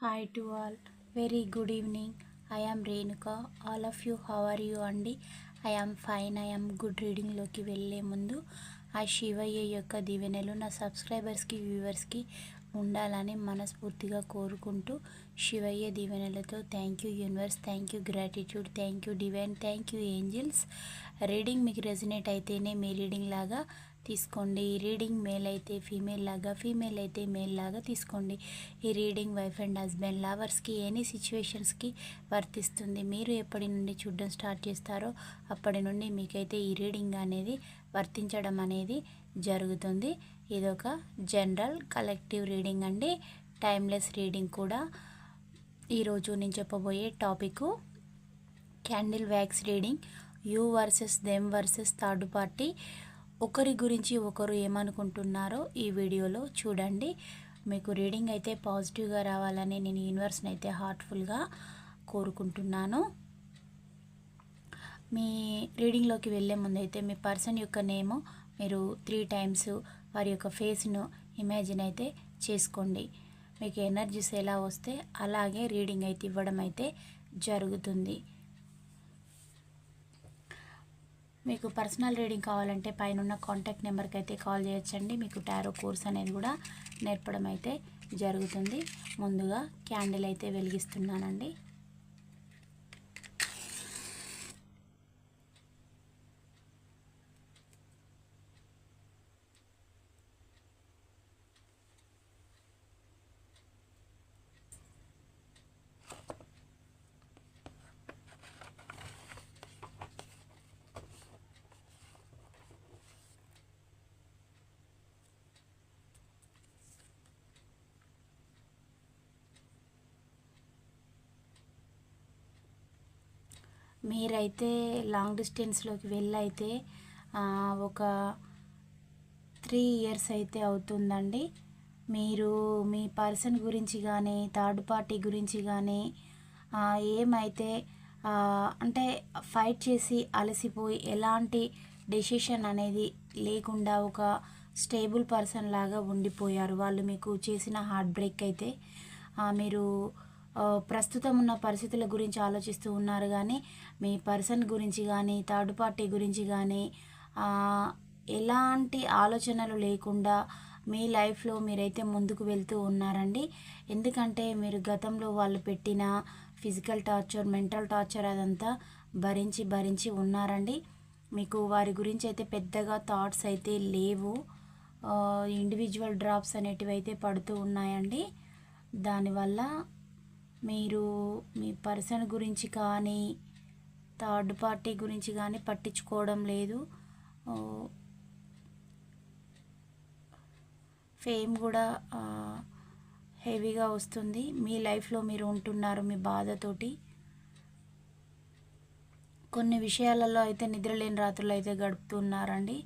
Hi to all very good evening I am Renuka all of you how are you అండి I am fine I am good రీడింగ్లోకి వెళ్ళే ముందు. ఆ శివయ్య యొక్క దీవెనలు నా సబ్స్క్రైబర్స్కి వ్యూవర్స్కి ఉండాలని మనస్ఫూర్తిగా కోరుకుంటూ శివయ్య దీవెనలతో thank you universe thank you gratitude thank you divine thank you angels reading మీకు రెజినేట్ అయితేనే మీ రీడింగ్ లాగా తీసుకోండి. ఈ రీడింగ్ మేల్ అయితే ఫీమేల్ లాగా ఫీమేల్ అయితే మేల్ లాగా తీసుకోండి. ఈ రీడింగ్ వైఫ్ అండ్ హస్బెండ్ లవర్స్కి ఎనీ సిచ్యువేషన్స్కి వర్తిస్తుంది. మీరు ఎప్పటి నుండి చూడడం స్టార్ట్ చేస్తారో అప్పటి నుండి మీకైతే ఈ రీడింగ్ అనేది వర్తించడం అనేది జరుగుతుంది. ఇదొక జనరల్ కలెక్టివ్ రీడింగ్ అండి. టైమ్లెస్ రీడింగ్ కూడా. ఈరోజు నేను చెప్పబోయే topic candle wax reading. You versus them versus third party. ఒకరి గురించి ఒకరు ఏమనుకుంటున్నారో ఈ వీడియోలో చూడండి. మీకు రీడింగ్ అయితే పాజిటివ్గా రావాలని నేను యూనివర్స్ని అయితే హార్ట్ఫుల్గా కోరుకుంటున్నాను. మీ రీడింగ్లోకి వెళ్ళే ముందు అయితే మీ పర్సన్ యొక్క నేమ్ మీరు త్రీ టైమ్స్ వారి యొక్క ఫేస్ను ఇమాజిన్ అయితే చేసుకోండి. మీకు ఎనర్జీస్ ఎలా వస్తే అలాగే రీడింగ్ అయితే ఇవ్వడం అయితే జరుగుతుంది. మీకు పర్సనల్ రీడింగ్ కావాలంటే పైన ఉన్న కాంటాక్ట్ నెంబర్కి అయితే కాల్ చేయొచ్చండి. మీకు టారో కోర్స్ అనేది కూడా నేర్పడం అయితే జరుగుతుంది. ముందుగా క్యాండిల్ అయితే వెలిగిస్తున్నానండి. మీరైతే లాంగ్ డిస్టెన్స్లోకి వెళ్ళైతే ఒక త్రీ ఇయర్స్ అయితే అవుతుందండి. మీరు మీ పర్సన్ గురించి కానీ థర్డ్ పార్టీ గురించి కానీ ఏమైతే అంటే ఫైట్ చేసి అలసిపోయి ఎలాంటి డెసిషన్ అనేది లేకుండా ఒక స్టేబుల్ పర్సన్ లాగా ఉండిపోయారు. వాళ్ళు మీకు చేసిన హార్ట్ బ్రేక్ అయితే మీరు ప్రస్తుతం ఉన్న పరిస్థితుల గురించి ఆలోచిస్తూ ఉన్నారు కానీ మీ పర్సన్ గురించి కానీ థర్డ్ పార్టీ గురించి కానీ ఎలాంటి ఆలోచనలు లేకుండా మీ లైఫ్లో మీరైతే ముందుకు వెళ్తూ ఉన్నారండి? ఎందుకంటే మీరు గతంలో వాళ్ళు పెట్టిన ఫిజికల్ టార్చర్ మెంటల్ టార్చర్ అదంతా భరించి భరించి ఉన్నారండి. మీకు వారి గురించి అయితే పెద్దగా థాట్స్ అయితే లేవు. ఇండివిజువల్ డ్రాప్స్ అనేటివి అయితే పడుతూ ఉన్నాయండి. దానివల్ల మీరు మీ పర్సన్ గురించి కానీ థర్డ్ పార్టీ గురించి కానీ పట్టించుకోవడం లేదు. ఫేమ్ కూడా హెవీగా వస్తుంది. మీ లైఫ్లో మీరు ఉంటున్నారు మీ బాధతోటి. కొన్ని విషయాలలో అయితే నిద్రలేని రాత్రులు అయితే గడుపుతున్నారండి.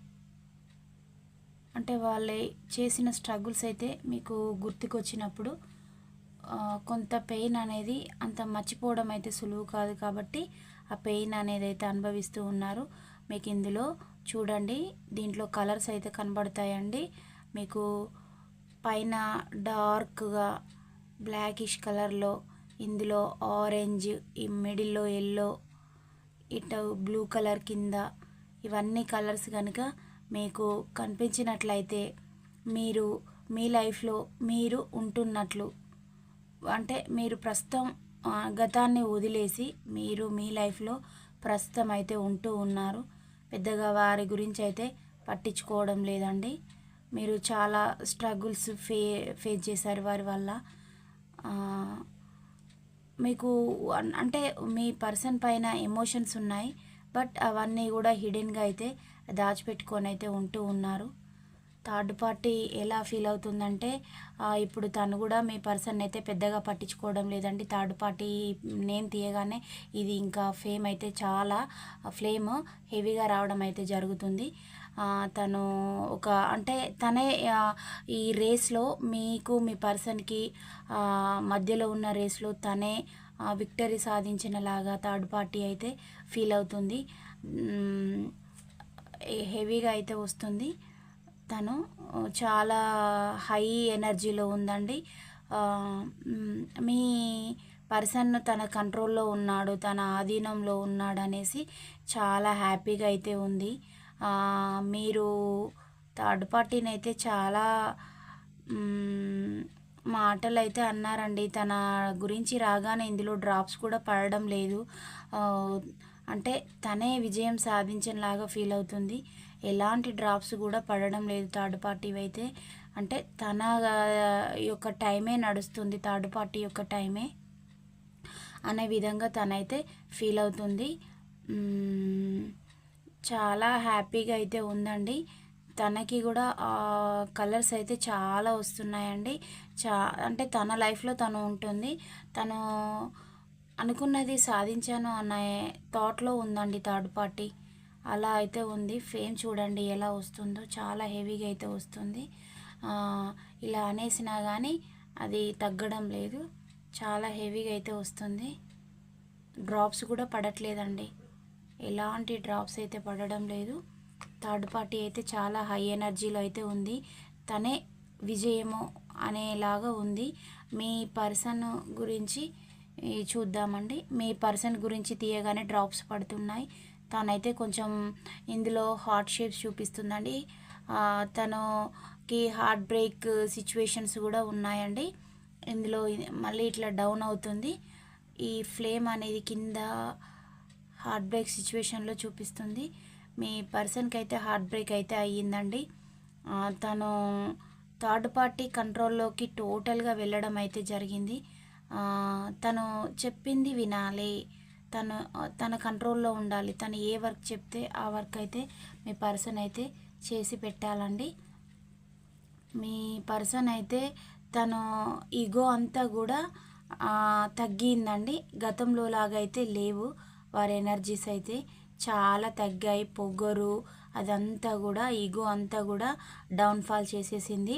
అంటే వాళ్ళే చేసిన స్ట్రగుల్స్ అయితే మీకు గుర్తుకొచ్చినప్పుడు కొంత పెయిన్ అనేది అంత మర్చిపోవడం అయితే సులువు కాదు కాబట్టి ఆ పెయిన్ అనేది అయితే అనుభవిస్తూ ఉన్నారు. మీకు ఇందులో చూడండి దీంట్లో కలర్స్ అయితే కనబడతాయండి. మీకు పైన డార్క్గా బ్లాకిష్ కలర్లో ఇందులో ఆరెంజ్ ఈ మిడిల్లో ఎల్లో ఇటు బ్లూ కలర్ కింద ఇవన్నీ కలర్స్ కనుక మీకు కనిపించినట్లయితే మీరు మీ లైఫ్లో మీరు ఉంటున్నట్లు అంటే మీరు ప్రస్తుతం గతాన్ని వదిలేసి మీరు మీ లైఫ్లో ప్రస్తుతం అయితే ఉంటూ ఉన్నారు. పెద్దగా వారి గురించి అయితే పట్టించుకోవడం లేదండి. మీరు చాలా స్ట్రగుల్స్ ఫే ఫేస్ చేశారు వారి వల్ల. మీకు అంటే మీ పర్సన్ పైన ఎమోషన్స్ ఉన్నాయి బట్ అవన్నీ కూడా హిడెన్గా అయితే దాచిపెట్టుకొని అయితే ఉంటూ ఉన్నారు. థర్డ్ పార్టీ ఎలా ఫీల్ అవుతుందంటే ఇప్పుడు తను కూడా మీ పర్సన్ అయితే పెద్దగా పట్టించుకోవడం లేదండి. థర్డ్ పార్టీ నేమ్ తీయగానే ఇది ఇంకా ఫేమ్ అయితే చాలా ఫ్లేమ్ హెవీగా రావడం అయితే జరుగుతుంది. తను ఒక అంటే తనే ఈ రేస్లో మీకు మీ పర్సన్కి మధ్యలో ఉన్న రేస్లో తనే విక్టరీ సాధించినలాగా థర్డ్ పార్టీ అయితే ఫీల్ అవుతుంది. హెవీగా అయితే వస్తుంది. తను చాలా హై ఎనర్జీలో ఉందండి. మీ పర్సన్ తన కంట్రోల్లో ఉన్నాడు తన ఆధీనంలో ఉన్నాడు అనేసి చాలా హ్యాపీగా అయితే ఉంది. మీరు థర్డ్ పార్టీని అయితే చాలా మాటలు అయితే అన్నారండి. తన గురించి రాగానే ఇందులో డ్రాప్స్ కూడా పడడం లేదు. అంటే తనే విజయం సాధించినలాగా ఫీల్ అవుతుంది. ఎలాంటి డ్రాప్స్ కూడా పడడం లేదు థర్డ్ పార్టీ అయితే. అంటే తన యొక్క టైమే నడుస్తుంది థర్డ్ పార్టీ యొక్క టైమే అనే విధంగా తనైతే ఫీల్ అవుతుంది. చాలా హ్యాపీగా అయితే ఉందండి. తనకి కూడా కలర్స్ అయితే చాలా వస్తున్నాయండి. చా అంటే తన లైఫ్లో తను ఉంటుంది. తను అనుకున్నది సాధించాను అనే థాట్లో ఉందండి థర్డ్ పార్టీ. అలా అయితే ఉంది. ఫేమ్ చూడండి ఎలా వస్తుందో. చాలా హెవీగా అయితే వస్తుంది. ఇలా అనేసినా కానీ అది తగ్గడం లేదు. చాలా హెవీగా అయితే వస్తుంది. డ్రాప్స్ కూడా పడట్లేదండి. ఎలాంటి డ్రాప్స్ అయితే పడడం లేదు. థర్డ్ పార్టీ అయితే చాలా హై ఎనర్జీలో అయితే ఉంది. తనే విజయము అనేలాగా ఉంది. మీ పర్సన్ గురించి చూద్దామండి. మీ పర్సన్ గురించి తీయగానే డ్రాప్స్ పడుతున్నాయి. తనైతే కొంచెం ఇందులో హార్ట్ షేప్స్ చూపిస్తుందండి. తనకి హార్ట్ బ్రేక్ సిచ్యువేషన్స్ కూడా ఉన్నాయండి. ఇందులో మళ్ళీ ఇట్లా డౌన్ అవుతుంది. ఈ ఫ్లేమ్ అనేది కింద హార్ట్ బ్రేక్ సిచ్యువేషన్లో చూపిస్తుంది. మీ పర్సన్కి అయితే హార్ట్ బ్రేక్ అయితే అయ్యిందండి. తను థర్డ్ పార్టీ కంట్రోల్లోకి టోటల్గా వెళ్ళడం అయితే జరిగింది. తను చెప్పింది వినాలి తను తన కంట్రోల్లో ఉండాలి. తను ఏ వర్క్ చెప్తే ఆ వర్క్ అయితే మీ పర్సన్ అయితే చేసి పెట్టాలండి. మీ పర్సన్ అయితే తను ఈగో అంతా కూడా తగ్గిందండి. గతంలో లాగా అయితే లేవు. వారి ఎనర్జీస్ అయితే చాలా తగ్గాయి. పొగరు అదంతా కూడా ఈగో అంతా కూడా డౌన్ఫాల్ చేసేసింది.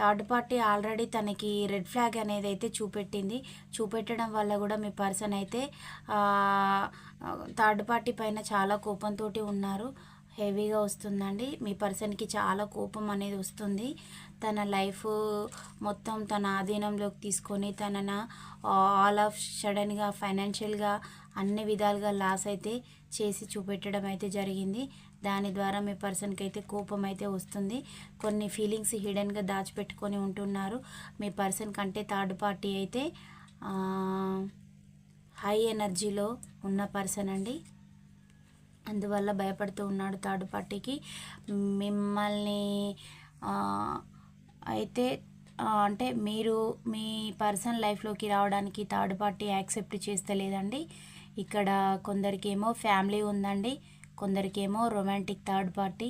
థర్డ్ పార్టీ ఆల్రెడీ తనకి రెడ్ ఫ్లాగ్ అనేది అయితే చూపెట్టింది. చూపెట్టడం వల్ల కూడా మీ పర్సన్ అయితే థర్డ్ పార్టీ పైన చాలా కోపంతో ఉన్నారు. హెవీగా వస్తుందండి. మీ పర్సన్కి చాలా కోపం అనేది వస్తుంది. తన లైఫ్ మొత్తం తన ఆధీనంలోకి తీసుకొని తనన ఆల్ ఆఫ్ సడన్గా ఫైనాన్షియల్గా అన్ని విధాలుగా లాస్ అయితే చేసి చూపెట్టడం అయితే జరిగింది. దాని ద్వారా మీ పర్సన్కి అయితే కోపం అయితే వస్తుంది. కొన్ని ఫీలింగ్స్ హిడెన్గా దాచిపెట్టుకొని ఉంటున్నారు. మీ పర్సన్ కంటే థర్డ్ పార్టీ అయితే హై ఎనర్జీలో ఉన్న పర్సన్ అండి. అందువల్ల భయపడుతూ ఉన్నాడు థర్డ్ పార్టీకి. మిమ్మల్ని అయితే అంటే మీరు మీ పర్సన్ లైఫ్లోకి రావడానికి థర్డ్ పార్టీ యాక్సెప్ట్ చేస్తలేదండి. ఇక్కడ కొందరికేమో ఫ్యామిలీ ఉందండి. కొందరికేమో రొమాంటిక్ థర్డ్ పార్టీ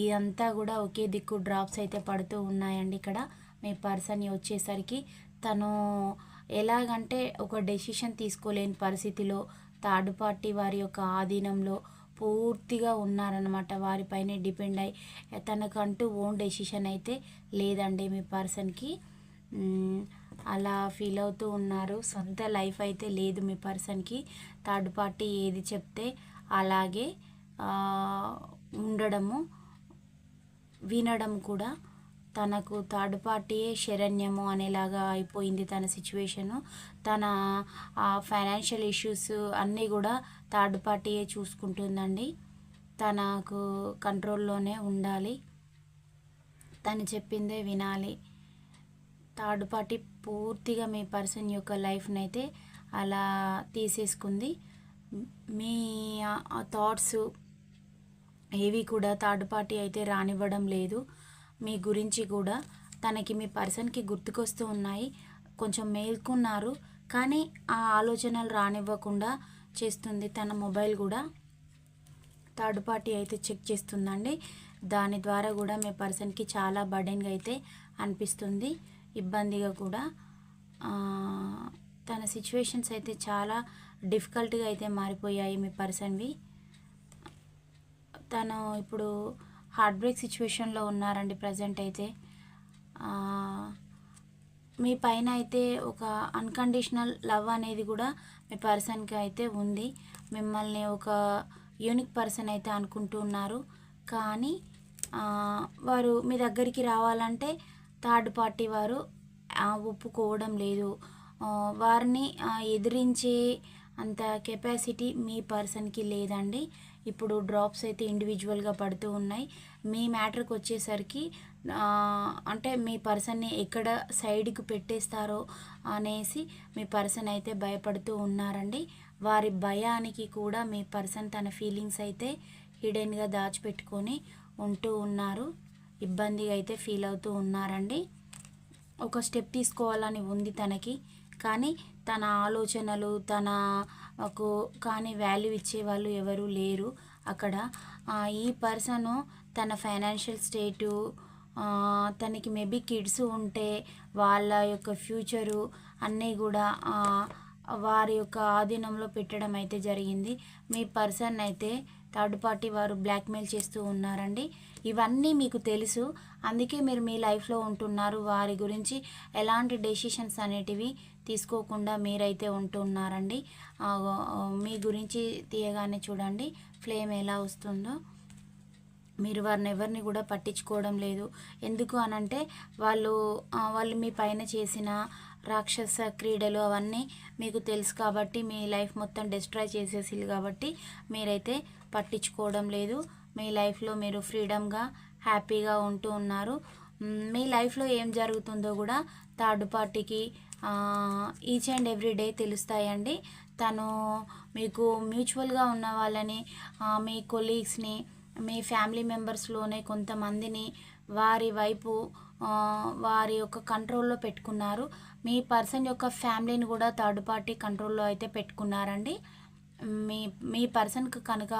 ఇదంతా కూడా ఒకే దిక్కు డ్రాప్స్ అయితే పడుతూ ఉన్నాయండి ఇక్కడ. మీ పర్సన్ వచ్చేసరికి తను ఎలాగంటే ఒక డెసిషన్ తీసుకోలేని పరిస్థితిలో థర్డ్ పార్టీ వారి యొక్క ఆధీనంలో పూర్తిగా ఉన్నారనమాట వారిపైనే డిపెండ్ అయ్యి తనకంటూ ఓన్ డెసిషన్ అయితే లేదండి మీ పర్సన్కి అలా ఫీల్ అవుతూ ఉన్నారు. సొంత లైఫ్ అయితే లేదు మీ పర్సన్కి థర్డ్ పార్టీ ఏది చెప్తే అలాగే ఉండడము వినడం కూడా తనకు థర్డ్ పార్టీయే శరణ్యము అనేలాగా అయిపోయింది తన సిచ్యువేషను. తన ఫైనాన్షియల్ ఇష్యూస్ అన్నీ కూడా థర్డ్ పార్టీయే చూసుకుంటుందండి. తనకు కంట్రోల్లోనే ఉండాలి. తను చెప్పిందే వినాలి. థర్డ్ పార్టీ పూర్తిగా మీ పర్సన్ యొక్క లైఫ్ని అయితే అలా తీసేసుకుంది. మీ థాట్స్ ఏవి కూడా థర్డ్ పార్టీ అయితే రానివ్వడం లేదు. మీ గురించి కూడా తనకి మీ పర్సన్కి గుర్తుకొస్తూ ఉన్నాయి. కొంచెం మేల్కున్నారు. కానీ ఆ ఆలోచనలు రానివ్వకుండా చేస్తుంది తన మొబైల్ కూడా. థర్డ్ పార్టీ అయితే చెక్ చేస్తుందండి. దాని ద్వారా కూడా మీ పర్సన్కి చాలా బర్డెన్గా అయితే అనిపిస్తుంది. ఇబ్బందిగా కూడా. తన సిచ్యువేషన్స్ అయితే చాలా డిఫికల్ట్గా అయితే మారిపోయాయి మీ పర్సన్వి. తను ఇప్పుడు హార్ట్ బ్రేక్ సిచ్యువేషన్లో ఉన్నారండి ప్రజెంట్ అయితే. మీ పైన అయితే ఒక అన్కండిషనల్ లవ్ అనేది కూడా మీ పర్సన్కి అయితే ఉంది. మిమ్మల్ని ఒక యూనిక్ పర్సన్ అయితే అనుకుంటూ ఉన్నారు. కానీ వారు మీ దగ్గరికి రావాలంటే థర్డ్ పార్టీ వారు ఒప్పుకోవడం లేదు. వారిని ఎదిరించే అంత కెపాసిటీ మీ పర్సన్కి లేదండి. ఇప్పుడు డ్రాప్స్ అయితే ఇండివిజువల్గా పడుతూ ఉన్నాయి. మీ మ్యాటర్కి వచ్చేసరికి అంటే మీ పర్సన్ని ఎక్కడ సైడ్కి పెట్టేస్తారో అనేసి మీ పర్సన్ అయితే భయపడుతూ ఉన్నారండి. వారి భయానికి కూడా మీ పర్సన్ తన ఫీలింగ్స్ అయితే హిడెన్గా దాచిపెట్టుకొని ఉంటూ ఉన్నారు. ఇబ్బందిగా అయితే ఫీల్ అవుతూ ఉన్నారండి. ఒక స్టెప్ తీసుకోవాలని ఉంది తనకి. కానీ తన ఆలోచనలు తనకు కానీ వాల్యూ ఇచ్చే వాళ్ళు ఎవరు లేరు అక్కడ. ఈ పర్సను తన ఫైనాన్షియల్ స్టేటు తనకి మేబీ కిడ్స్ ఉంటే వాళ్ళ యొక్క ఫ్యూచరు అన్నీ కూడా వారి యొక్క ఆధీనంలో పెట్టడం అయితే జరిగింది. మీ పర్సన్ అయితే థర్డ్ పార్టీ వారు బ్లాక్మెయిల్ చేస్తూ ఉన్నారండి. ఇవన్నీ మీకు తెలుసు. అందుకే మీరు మీ లైఫ్లో ఉంటున్నారు. వారి గురించి ఎలాంటి డెసిషన్స్ అనేటివి తీసుకోకుండా మీరైతే ఉంటున్నారండి. మీ గురించి తీయగానే చూడండి ఫ్లేమ్ ఎలా వస్తుందో. మీరు వారిని ఎవరిని కూడా పట్టించుకోవడం లేదు. ఎందుకు అనంటే వాళ్ళు వాళ్ళు మీ పైన చేసిన రాక్షస క్రీడలు అవన్నీ మీకు తెలుసు కాబట్టి మీ లైఫ్ మొత్తం డిస్ట్రాయ్ చేసేసి కాబట్టి మీరైతే పట్టించుకోవడం లేదు. మీ లైఫ్లో మీరు ఫ్రీడమ్గా హ్యాపీగా ఉంటూ ఉన్నారు. మీ లైఫ్లో ఏం జరుగుతుందో కూడా థర్డ్ పార్టీకి ఈచ్ అండ్ ఎవ్రీ డే తెలుస్తాయండి. తను మీకు మ్యూచువల్గా ఉన్న వాళ్ళని మీ కొలీగ్స్ని మీ ఫ్యామిలీ మెంబర్స్లోనే కొంతమందిని వారి వైపు వారి యొక్క కంట్రోల్లో పెట్టుకున్నారు. మీ పర్సన్ యొక్క ఫ్యామిలీని కూడా థర్డ్ పార్టీ కంట్రోల్లో అయితే పెట్టుకున్నారండి. మీ మీ పర్సన్కి కనుక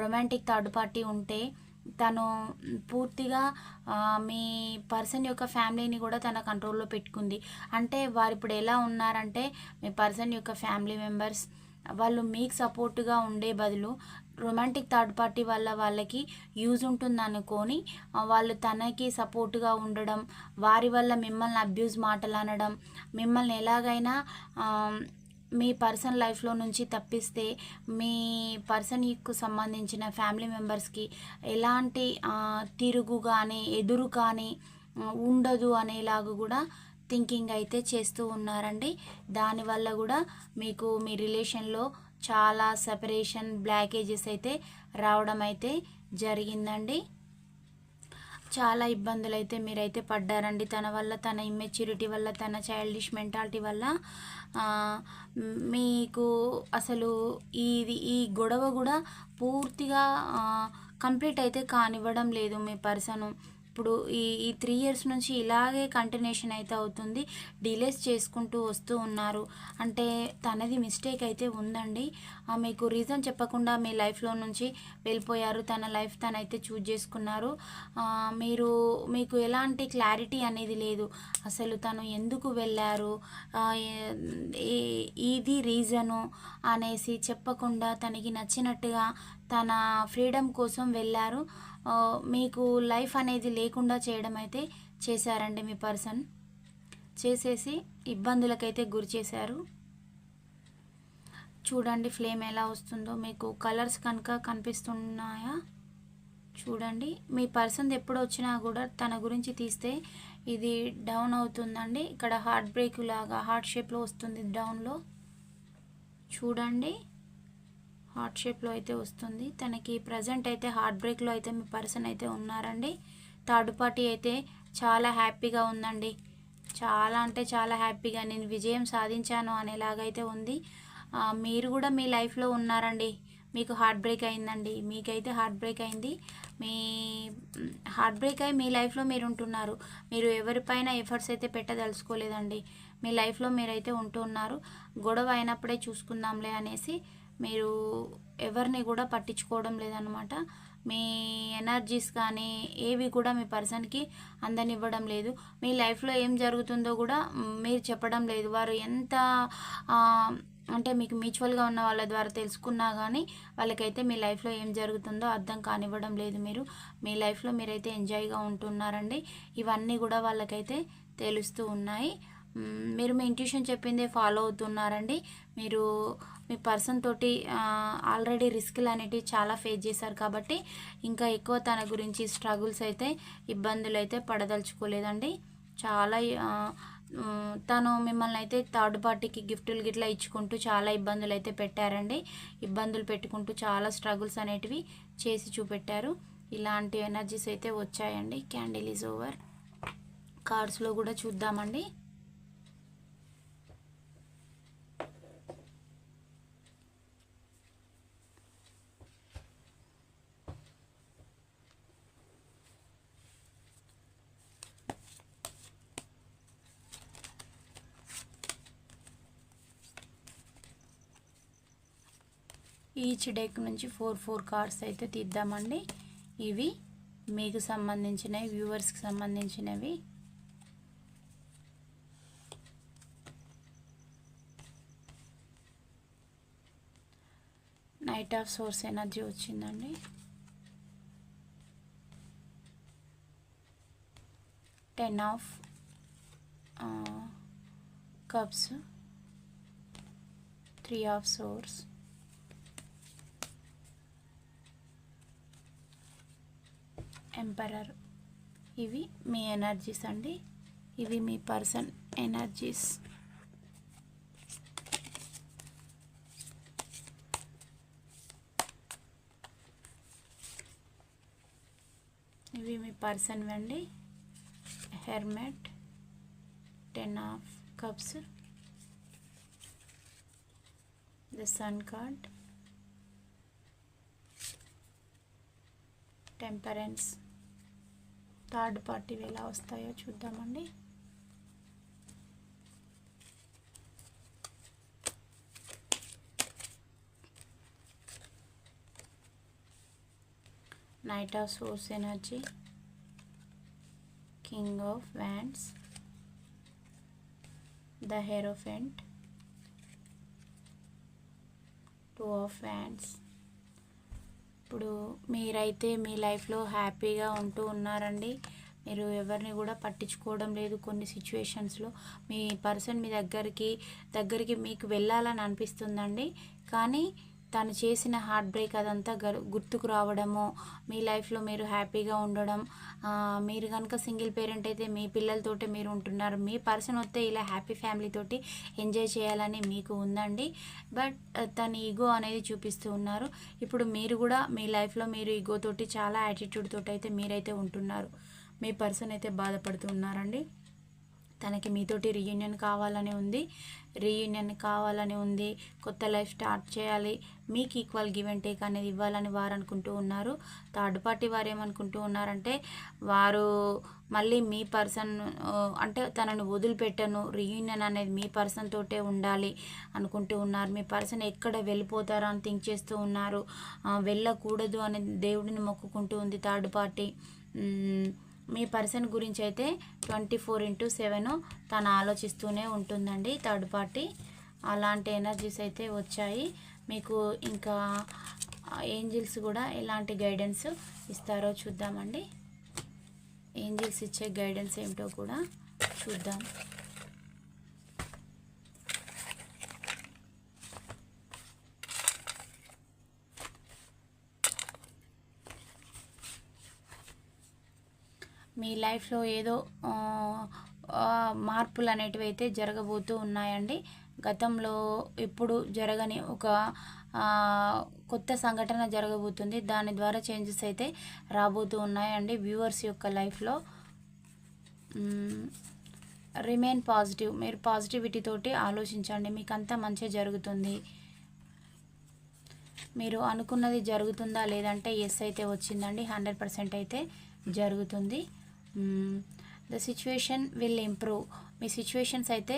రొమాంటిక్ థర్డ్ పార్టీ ఉంటే తను పూర్తిగా మీ పర్సన్ యొక్క ఫ్యామిలీని కూడా తన కంట్రోల్లో పెట్టుకుంది. అంటే వారు ఇప్పుడు ఎలా ఉన్నారంటే మీ పర్సన్ యొక్క ఫ్యామిలీ మెంబర్స్ వాళ్ళు మీకు సపోర్ట్గా ఉండే బదులు రొమాంటిక్ థర్డ్ పార్టీ వల్ల వాళ్ళకి యూజ్ ఉంటుంది అనుకొని వాళ్ళు తనకి సపోర్ట్గా ఉండడం వారి వల్ల మిమ్మల్ని అబ్యూజ్ మాటలు అనడం మిమ్మల్ని ఎలాగైనా మీ పర్సన్ లైఫ్లో నుంచి తప్పిస్తే మీ పర్సన్కు సంబంధించిన ఫ్యామిలీ మెంబర్స్కి ఎలాంటి తిరుగు కానీ ఎదురు కానీ ఉండదు అనేలాగా కూడా థింకింగ్ అయితే చేస్తూ ఉన్నారండి. దానివల్ల కూడా మీకు మీ రిలేషన్లో చాలా సెపరేషన్ బ్లాకేజెస్ అయితే రావడం అయితే జరిగిందండి. చాలా ఇబ్బందులు అయితే మీరైతే పడ్డారండి. తన వల్ల తన ఇమ్మెచ్యూరిటీ వల్ల తన చైల్డిష్ మెంటాలిటీ వల్ల మీకు అసలు ఇది ఈ గొడవ కూడా పూర్తిగా కంప్లీట్ అయితే కానివ్వడం లేదు మీ పర్సను. ఇప్పుడు ఈ ఈ త్రీ ఇయర్స్ నుంచి ఇలాగే కంటిన్యూషన్ అయితే అవుతుంది. డిలేస్ చేసుకుంటూ వస్తూ ఉన్నారు. అంటే తనది మిస్టేక్ అయితే ఉందండి. మీకు రీజన్ చెప్పకుండా మీ లైఫ్లో నుంచి వెళ్ళిపోయారు. తన లైఫ్ తనైతే చూజ్ చేసుకున్నారు. మీరు మీకు ఎలాంటి క్లారిటీ అనేది లేదు. అసలు తను ఎందుకు వెళ్ళారు? ఇది రీజను అనేసి చెప్పకుండా తనకి నచ్చినట్టుగా తన ఫ్రీడమ్ కోసం వెళ్ళారు. మీకు లైఫ్ అనేది లేకుండా చేయడం అయితే చేశారండి మీ పర్సన్. చేసేసి ఇబ్బందులకైతే గురి చేశారు. చూడండి ఫ్లేమ్ ఎలా వస్తుందో. మీకు కలర్స్ కనుక కనిపిస్తున్నాయా? చూడండి. మీ పర్సన్ ఎప్పుడు వచ్చినా కూడా తన గురించి తీస్తే ఇది డౌన్ అవుతుందండి. ఇక్కడ హార్ట్ బ్రేక్ లాగా హార్ట్ షేప్లో వస్తుంది డౌన్లో. చూడండి. హార్ట్ షేప్లో అయితే వస్తుంది. తనకి ప్రజెంట్ అయితే హార్ట్ బ్రేక్లో అయితే మీ పర్సన్ అయితే ఉన్నారండి. థర్డ్ పార్టీ అయితే చాలా హ్యాపీగా ఉందండి. చాలా అంటే చాలా హ్యాపీగా నేను విజయం సాధించాను అనేలాగైతే ఉంది. మీరు కూడా మీ లైఫ్లో ఉన్నారండి. మీకు హార్ట్ బ్రేక్ అయిందండి. మీకైతే హార్ట్ బ్రేక్ అయింది. మీ హార్ట్ బ్రేక్ అయి మీ లైఫ్లో మీరు ఉంటున్నారు. మీరు ఎవరిపైన ఎఫర్ట్స్ అయితే పెట్టదలుచుకోలేదండి. మీ లైఫ్లో మీరైతే ఉంటున్నారు గొడవ అయినప్పుడే చూసుకుందాంలే అనేసి మీరు ఎవరిని కూడా పట్టించుకోవడం లేదనమాట మీ ఎనర్జీస్ కానీ ఏవి కూడా మీ పర్సన్కి అందనివ్వడం లేదు. మీ లైఫ్లో ఏం జరుగుతుందో కూడా మీరు చెప్పడం లేదు. వారు ఎంత అంటే మీకు మ్యూచువల్గా ఉన్న వాళ్ళ ద్వారా తెలుసుకున్నా కానీ వాళ్ళకైతే మీ లైఫ్లో ఏం జరుగుతుందో అర్థం కానివ్వడం లేదు మీరు. మీ లైఫ్లో మీరైతే ఎంజాయ్గా ఉంటున్నారండి. ఇవన్నీ కూడా వాళ్ళకైతే తెలుస్తూ ఉన్నాయి. మీరు మీ ఇంట్యూషన్ చెప్పిందే ఫాలో అవుతున్నారండి. మీరు మీ పర్సన్ తోటి ఆల్రెడీ రిస్క్లు అనేటివి చాలా ఫేస్ చేశారు కాబట్టి ఇంకా ఎక్కువ తన గురించి స్ట్రగుల్స్ అయితే ఇబ్బందులు అయితే పడదలుచుకోలేదండి. చాలా తను మిమ్మల్ని అయితే థర్డ్ పార్టీకి గిఫ్టులు గిట్లా ఇచ్చుకుంటూ చాలా ఇబ్బందులు అయితే పెట్టారండి. ఇబ్బందులు పెట్టుకుంటూ చాలా స్ట్రగుల్స్ అనేటివి చేసి చూపెట్టారు. ఇలాంటి ఎనర్జీస్ అయితే వచ్చాయండి. క్యాండిల్ ఈజ్ ఓవర్ కార్డ్స్లో కూడా చూద్దామండి. ఈచ్ డెక్ నుంచి ఫోర్ ఫోర్ కార్డ్స్ అయితే తీద్దామండి. ఇవి మీకు సంబంధించినవి వ్యూవర్స్కి సంబంధించినవి. నైట్ ఆఫ్ సోర్స్ ఎనర్జీ వచ్చిందండి. Ten of cups three of swords emperor. ఇవి మీ ఎనర్జీస్ అండి. ఇవి మీ పర్సన్ ఎనర్జీస్. ఇవి మీ పర్సన్ అండి. Hermit ten of cups. The sun card. Temperance. Third పార్టీవి ఎలా వస్తాయో చూద్దామండి. Knight of swords energy king of wands the hierophant two of wands ఇప్పుడు మీరైతే మీ లైఫ్లో హ్యాపీగా ఉంటూ ఉన్నారండి. మీరు ఎవరిని కూడా పట్టించుకోవడం లేదు కొన్ని సిచ్యువేషన్స్లో. మీ పర్సన్ మీ దగ్గరికి దగ్గరికి మీకు వెళ్ళాలని అనిపిస్తుందండి. కానీ తను చేసిన హార్ట్ బ్రేక్ అదంతా గరు గుర్తుకు రావడము మీ లైఫ్లో మీరు హ్యాపీగా ఉండడం మీరు కనుక సింగిల్ పేరెంట్ అయితే మీ పిల్లలతోటి మీరు ఉంటున్నారు మీ పర్సన్ వస్తే ఇలా హ్యాపీ ఫ్యామిలీ తోటి ఎంజాయ్ చేయాలని మీకు ఉందండి. బట్ తన ఈగో అనేది చూపిస్తూ ఉన్నారు. ఇప్పుడు మీరు కూడా మీ లైఫ్లో మీరు ఈగో తోటి చాలా యాటిట్యూడ్ తోటి అయితే మీరైతే ఉంటున్నారు. మీ పర్సన్ అయితే బాధపడుతూ ఉన్నారండి. తనకి మీతోటి రీయూనియన్ కావాలని ఉంది. రీయూనియన్ కావాలని ఉంది కొత్త లైఫ్ స్టార్ట్ చేయాలి మీకు ఈక్వల్ గివ్ అండ్ టేక్ అనేది ఇవ్వాలని వారు అనుకుంటూ ఉన్నారు. థర్డ్ పార్టీ వారు ఏమనుకుంటూ ఉన్నారంటే వారు మళ్ళీ మీ పర్సన్ అంటే తనను వదిలిపెట్టను రీయూనియన్ అనేది మీ పర్సన్ తోటే ఉండాలి అనుకుంటూ ఉన్నారు. మీ పర్సన్ ఎక్కడ వెళ్ళిపోతారో అని థింక్ చేస్తూ ఉన్నారు. వెళ్ళకూడదు అని దేవుడిని మొక్కుకుంటూ ఉంది థర్డ్ పార్టీ మీ పర్సన్ గురించి అయితే ట్వంటీ ఫోర్ ఇంటూ సెవెన్ తను ఆలోచిస్తూనే ఉంటుందండి థర్డ్ పార్టీ. అలాంటి ఎనర్జీస్ అయితే వచ్చాయి. మీకు ఇంకా ఏంజిల్స్ కూడా ఎలాంటి గైడెన్స్ ఇస్తారో చూద్దామండి. ఏంజిల్స్ ఇచ్చే గైడెన్స్ ఏమిటో కూడా చూద్దాం. మీ లైఫ్లో ఏదో మార్పులు అనేటివి అయితే జరగబోతూ ఉన్నాయండి. గతంలో ఇప్పుడు జరగని ఒక కొత్త సంఘటన జరగబోతుంది. దాని ద్వారా చేంజెస్ అయితే రాబోతూ ఉన్నాయండి వ్యూవర్స్ యొక్క లైఫ్లో. రిమైన్ పాజిటివ్ మీరు పాజిటివిటీతోటి ఆలోచించండి. మీకు అంతా మంచి జరుగుతుంది. మీరు అనుకున్నది జరుగుతుందా లేదంటే ఎస్ అయితే వచ్చిందండి. హండ్రెడ్ పర్సెంట్ అయితే జరుగుతుంది. ద సిచ్యువేషన్ విల్ ఇంప్రూవ్ మీ సిచ్యువేషన్స్ అయితే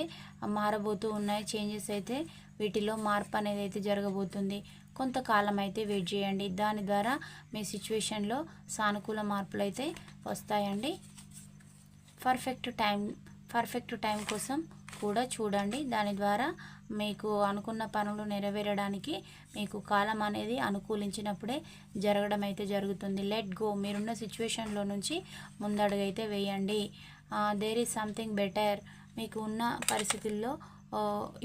మారబోతూ ఉన్నాయి. చేంజెస్ అయితే వీటిలో మార్పు అనేది అయితే జరగబోతుంది. కొంతకాలం అయితే వెయిట్ చేయండి. దాని ద్వారా మీ సిచ్యువేషన్లో సానుకూల మార్పులు అయితే వస్తాయండి. పర్ఫెక్ట్ టైం పర్ఫెక్ట్ టైం కోసం కూడా చూడండి. దాని ద్వారా మీకు అనుకున్న పనులు నెరవేరడానికి మీకు కాలం అనేది అనుకూలించినప్పుడే జరగడం అయితే జరుగుతుంది. లెట్ గో మీరున్న సిచ్యువేషన్లో నుంచి ముందడుగైతే వేయండి. దేర్ ఈజ్ సంథింగ్ బెటర్ మీకు ఉన్న పరిస్థితుల్లో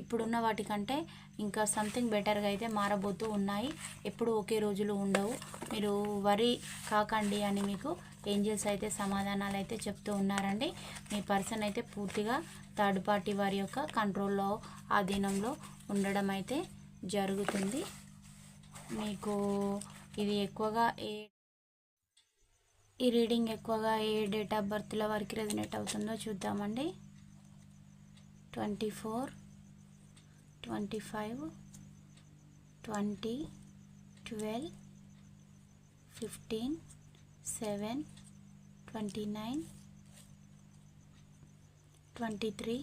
ఇప్పుడున్న వాటికంటే ఇంకా సంథింగ్ బెటర్గా అయితే మారబోతూ ఉన్నాయి. ఎప్పుడు ఒకే రోజులు ఉండవు. మీరు వరి కాకండి అని మీకు ఏంజల్స్ అయితే సమాధానాలు అయితే చెప్తూ ఉన్నారండి. మీ పర్సన్ అయితే పూర్తిగా థర్డ్ పార్టీ వారి యొక్క కంట్రోల్లో ఆధీనంలో ఉండడం అయితే జరుగుతుంది. మీకు ఇది ఎక్కువగా ఏ ఈ రీడింగ్ ఎక్కువగా ఏ డేట్ ఆఫ్ బర్త్లో వారికి రెజినేట్ అవుతుందో చూద్దామండి. Twenty four twenty five twenty twelve fifteen seven twenty nine twenty three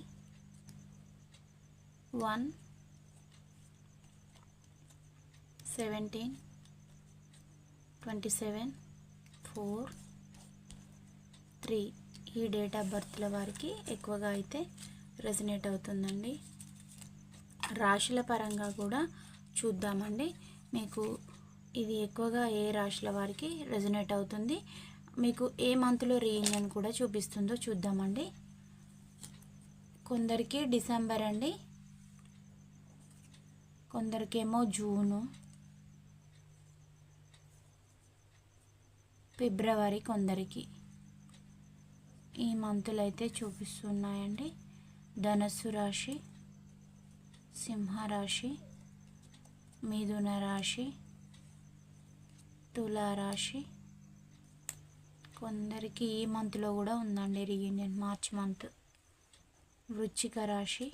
one seventeen twenty seven four three. ఈ డేట్ ఆఫ్ బర్త్ల వారికి ఎక్కువగా అయితే రెజినేట్ అవుతుందండి. రాశుల పరంగా కూడా చూద్దామండి. మీకు ఇది ఎక్కువగా ఏ రాశుల వారికి రెజినేట్ అవుతుంది? మీకు ఏ మంత్లో రీయూనియన్ కూడా చూపిస్తుందో చూద్దామండి. కొందరికి డిసెంబర్ అండి. కొందరికేమో జూను ఫిబ్రవరి కొందరికి. ఈ మంతులు అయితే చూపిస్తున్నాయండి. ధనస్సు రాశి సింహరాశి మిథున రాశి తులారాశి కొందరికి ఈ మంత్లో కూడా ఉందండి రీయూనియన్ మార్చ్ మంత్. వృచ్చిక రాశి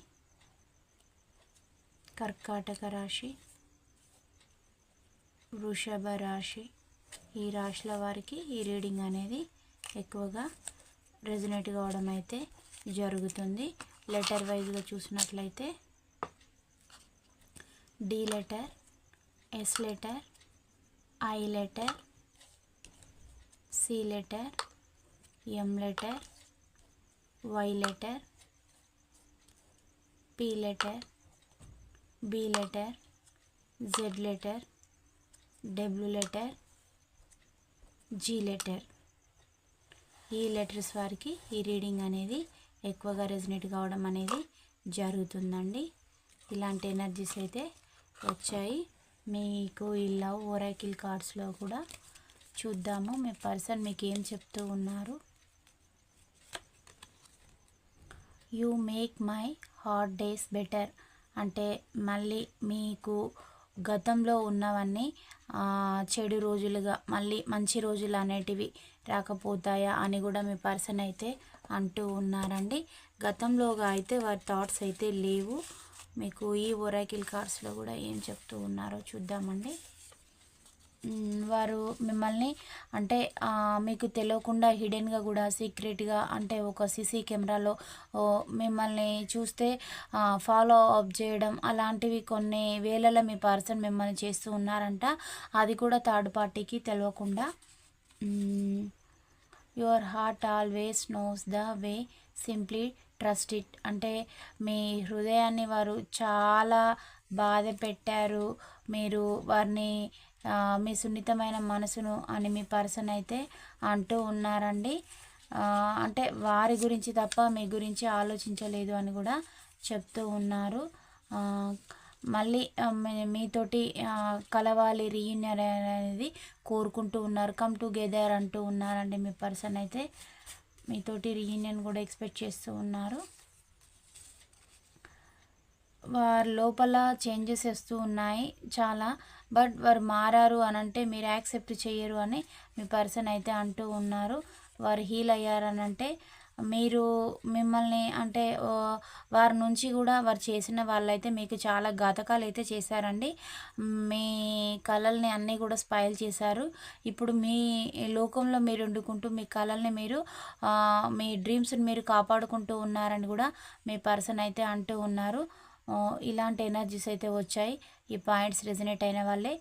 కర్కాటక రాశి వృషభ రాశి. ఈ రాశుల వారికి ఈ రీడింగ్ అనేది ఎక్కువగా రెజినేట్ కావడం అయితే జరుగుతుంది. లెటర్ వైజ్గా చూసినట్లయితే D letter S letter I letter C letter M letter Y letter P letter B letter Z letter W letter G letter. ఈ లెటర్స్ వారికి ఈ రీడింగ్ అనేది ఎక్కువగా రెజినేట్ కావడం అనేది జరుగుతుందండి. ఇలాంటి ఎనర్జీస్ అయితే వచ్చాయి. మీకు ఈ లవ్ ఒరాకిల్ కార్డ్స్లో కూడా చూద్దాము. మీ పర్సన్ మీకు ఏం చెప్తూ ఉన్నారు? You make my hard days better అంటే మళ్ళీ మీకు గతంలో ఉన్నవన్నీ చెడు రోజులుగా మళ్ళీ మంచి రోజులు అనేటివి రాకపోతాయా అని కూడా మీ పర్సన్ అయితే అంటూ ఉన్నారండి. గతంలోగా అయితే వారి థాట్స్ అయితే లేవు. మీకు ఈ ఒరాకిల్ కార్స్లో కూడా ఏం చెప్తూ ఉన్నారో చూద్దామండి. వారు మిమ్మల్ని అంటే మీకు తెలియకుండా హిడెన్గా కూడా సీక్రెట్గా అంటే ఒక సీసీ కెమెరాలో మిమ్మల్ని చూస్తే ఫాలో అప్ చేయడం అలాంటివి కొన్ని వేళల మీ పర్సన్ మిమ్మల్ని చేస్తూ ఉన్నారంట. అది కూడా థర్డ్ పార్టీకి తెలియకుండా your heart always knows the way simply trust it. అంటే మీ హృదయాన్ని వారు చాలా బాధ పెట్టారు. మీరు వారిని మీ సున్నితమైన మనసును అని మీ పర్సన్ అయితే అంటూ ఉన్నారండి. అంటే వారి గురించి తప్ప మీ గురించి ఆలోచించలేదు అని కూడా చెప్తూ ఉన్నారు. మళ్ళీ మీతోటి కలవాలి రీయూనియన్ అనేది కోరుకుంటూ ఉన్నారు. కమ్ టుగెదర్ అంటూ ఉన్నారండి మీ పర్సన్ అయితే. మీతోటి రీయూనియన్ కూడా ఎక్స్పెక్ట్ చేస్తూ ఉన్నారు. వారి లోపల చేంజెస్ వస్తూ ఉన్నాయి. చాలా బట్ వారు మారారు అని అంటే మీరు యాక్సెప్ట్ చేయరు అని మీ పర్సన్ అయితే అంటూ ఉన్నారు. వారు హీల్ అయ్యారని అంటే మీరు మిమ్మల్ని అంటే వారి నుంచి కూడా వారు చేసిన వాళ్ళైతే మీకు చాలా ఘాతకాలు అయితే చేశారండి. మీ కళల్ని అన్నీ కూడా స్పైల్ చేశారు. ఇప్పుడు మీ లోకంలో మీరు వండుకుంటూ మీ కళల్ని మీరు మీ డ్రీమ్స్ని మీరు కాపాడుకుంటూ ఉన్నారని కూడా మీ పర్సన్ అయితే అంటూ ఉన్నారు. ఇలాంటి ఎనర్జీస్ అయితే వచ్చాయి. ఈ పాయింట్స్ రెజినేట్ అయిన వాళ్ళే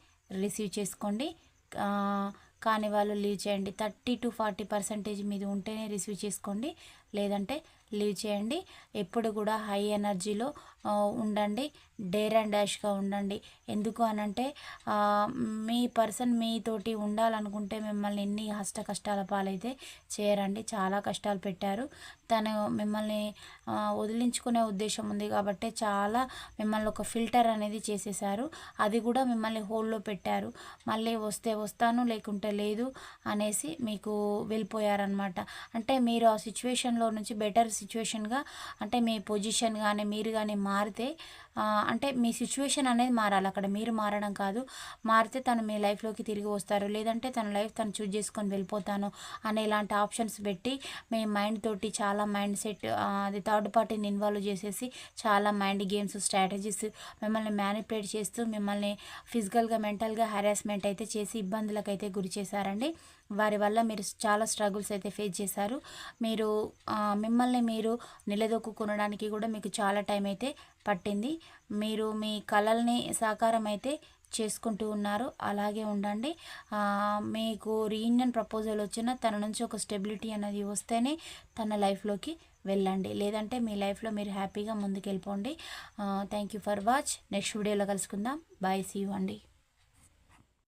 రిసీవ్ చేసుకోండి. కానీ కాని వాళ్ళు లీవ్ చేయండి. థర్టీ టు ఫార్టీ పర్సెంటేజ్ మీద ఉంటేనే రిసీవ్ చేసుకోండి. లేదంటే లీవ్ చేయండి. ఎప్పుడు కూడా హై ఎనర్జీలో ఉండండి డేర్ అండ్ డాష్గా ఉండండి. ఎందుకు అనంటే మీ పర్సన్ మీతోటి ఉండాలనుకుంటే మిమ్మల్ని ఎన్ని కష్ట కష్టాల పాలైతే చేయరండి. చాలా కష్టాలు పెట్టారు. తను మిమ్మల్ని వదిలించుకునే ఉద్దేశం ఉంది కాబట్టి చాలా మిమ్మల్ని ఒక ఫిల్టర్ అనేది చేసేసారు అది కూడా మిమ్మల్ని హోల్లో పెట్టారు. మళ్ళీ వస్తే వస్తాను లేకుంటే లేదు అనేసి మీకు వెళ్ళిపోయారనమాట అంటే మీరు ఆ సిచ్యువేషన్లో నుంచి బెటర్ సిచ్యువేషన్గా అంటే మీ పొజిషన్ కానీ మీరు కానీ మా మారితే ఆ, అంటే మీ సిచ్యువేషన్ అనేది మారాలి. అక్కడ మీరు మారడం కాదు. మారితే తను మీ లైఫ్లోకి తిరిగి వస్తారు. లేదంటే తన లైఫ్ తను చూజ్ చేసుకొని వెళ్ళిపోతాను అనే ఇలాంటి ఆప్షన్స్ పెట్టి మీ మైండ్ తోటి చాలా మైండ్ సెట్ అది థర్డ్ పార్టీని ఇన్వాల్వ్ చేసేసి చాలా మైండ్ గేమ్స్ స్ట్రాటజీస్ మిమ్మల్ని మ్యానిపులేట్ చేస్తూ మిమ్మల్ని ఫిజికల్గా మెంటల్గా హెరాస్మెంట్ అయితే చేసి ఇబ్బందులకు అయితే గురి చేశారండి. వారి వల్ల మీరు చాలా స్ట్రగుల్స్ అయితే ఫేస్ చేశారు. మీరు మిమ్మల్ని మీరు నిలదొక్కునడానికి కూడా మీకు చాలా టైం అయితే పట్టింది. మీరు మీ కళల్ని సాకారం అయితే చేసుకుంటూ ఉన్నారు. అలాగే ఉండండి. మీకు రీయూనియన్ ప్రపోజల్ వచ్చిన తన నుంచి ఒక స్టెబిలిటీ అనేది వస్తేనే తన లైఫ్లోకి వెళ్ళండి. లేదంటే మీ లైఫ్లో మీరు హ్యాపీగా ముందుకు వెళ్ళిపోండి thank you for watch next వీడియోలో కలుసుకుందాం. బాయ్ సీ యూ అండి.